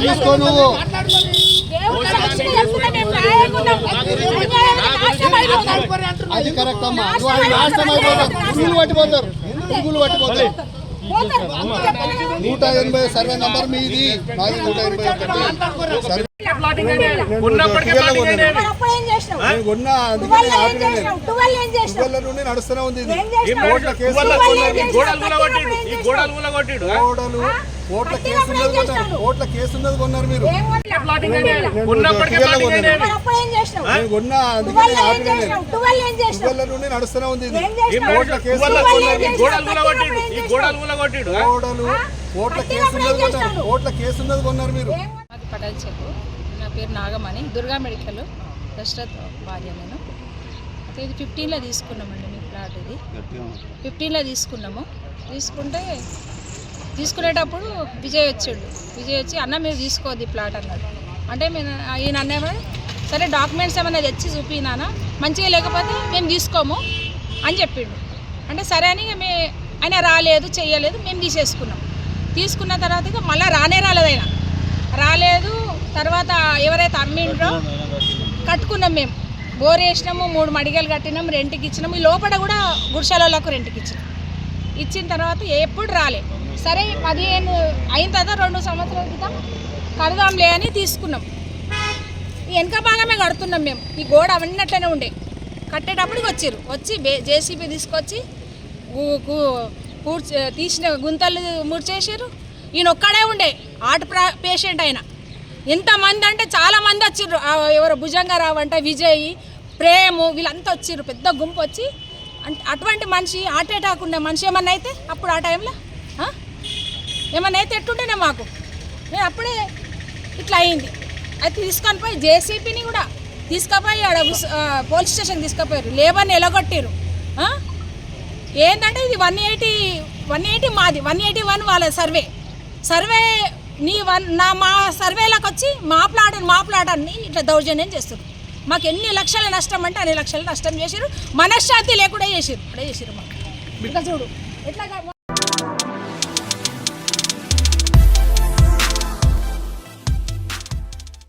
తీసుకో నువ్వు. అది కరెక్ట్ అమ్మా నాశనం అయిపోతారు పురుగులు పట్టిపోతారు పురుగులు. నూట ఎనభై సర్వే నంబర్ మీది మాది నూట ఎనభై ఒకటి నడుస్తూనే ఉంది? గోడలు కోట్ల కేసు ఉన్నది కొన్నారు. కోట్ల కేసు ఉన్నది మీరు. కొన్నా నడుస్తూనే ఉంది? కోట్ల కేసు ఉన్నది ఈ కొన్నారు గోడలు కోట్ల కేసు ఉన్నది? కోట్ల కేసు ఉన్నది మీరు. చెప్పు నా పేరు నాగమణి. దుర్గా మెడికల్. దశరథ్ భార్య నేను. అయితే ఇది ఫిఫ్టీన్లో తీసుకున్నామండి మీ ప్లాట్ ఇది. ఫిఫ్టీన్లో తీసుకున్నాము. తీసుకుంటే తీసుకునేటప్పుడు విజయ్ వచ్చాడు. విజయ్ వచ్చి అన్న మీరు తీసుకోవద్దు ఈ ప్లాట్ అన్నాడు. అంటే మేము ఈయన అన్నేమో సరే డాక్యుమెంట్స్ ఏమైనా తెచ్చి చూపినానా మంచిగా లేకపోతే మేము తీసుకోము అని చెప్పిండు. అంటే సరే అని మే ఆయన రాలేదు చేయలేదు మేము తీసేసుకున్నాం. తీసుకున్న తర్వాత ఇక మళ్ళీ రానే రాలేదు ఆయన. రాలేదు తర్వాత ఎవరైతే అమ్మిండ్రో కట్టుకున్నాం మేము. బోర్ వేసినాము మూడు మడిగలు కట్టినాం రెంట్కి ఇచ్చినాము. ఈ లోపల కూడా గుడిసెలకు రెంట్కి ఇచ్చినాం. ఇచ్చిన తర్వాత ఎప్పుడు రాలేదు సరే పదిహేను అయిన తర్వాత రెండు సంవత్సరాల క్రితం కడదాంలే అని తీసుకున్నాం. ఈ వెనక భాగమే కడుతున్నాం మేము. ఈ గోడ అవన్నీ అట్లనే ఉండే. కట్టేటప్పుడు వచ్చారు. వచ్చి జేసీబీ తీసుకొచ్చి గు- తీసిన గుంతలు ముడిచేసారు ఈయన ఒక్కడే ఉండే. ఆర్ట్ ప్రా పేషెంట్ ఆయన. ఎంతమంది అంటే చాలామంది వచ్చిర్రు ఆ ఎవరు భుజంగా అంటే విజయ్ ప్రేము వీళ్ళంతా వచ్చిర్రు పెద్ద గుంపు వచ్చి అంటే అటువంటి మనిషి హార్ట్ అటాక్ మనిషి ఏమన్నా అయితే అప్పుడు ఆ టైంలో ఏమన్నా అయితే ఎట్టుంటేనే మాకు. నేను అప్పుడే ఇట్లా అయింది. అయితే తీసుకొని పోయి జేసీపీని కూడా తీసుకుపోయి ఆడ పోలీస్ స్టేషన్ తీసుకుపోయారు. లేబర్ని ఎలగొట్టారు? ఏంటంటే ఇది వన్ ఎయిటీ వన్ ఎయిటీ మాది వన్ ఎయిటీ వన్ వాళ్ళ సర్వే. సర్వే నీ వన్ నా మా సర్వేలకు వచ్చి మా ప్లాట్ మా ప్లాట్ అని ఇట్లా దౌర్జన్యం చేస్తారు మాకు ఎన్ని లక్షల నష్టం అంటే అన్ని లక్షల నష్టం చేసారు మనశ్శాంతి లేకుండా చేసారు ఇప్పుడే చేసారు మాకు. ఇంకా చూడు ఎట్లా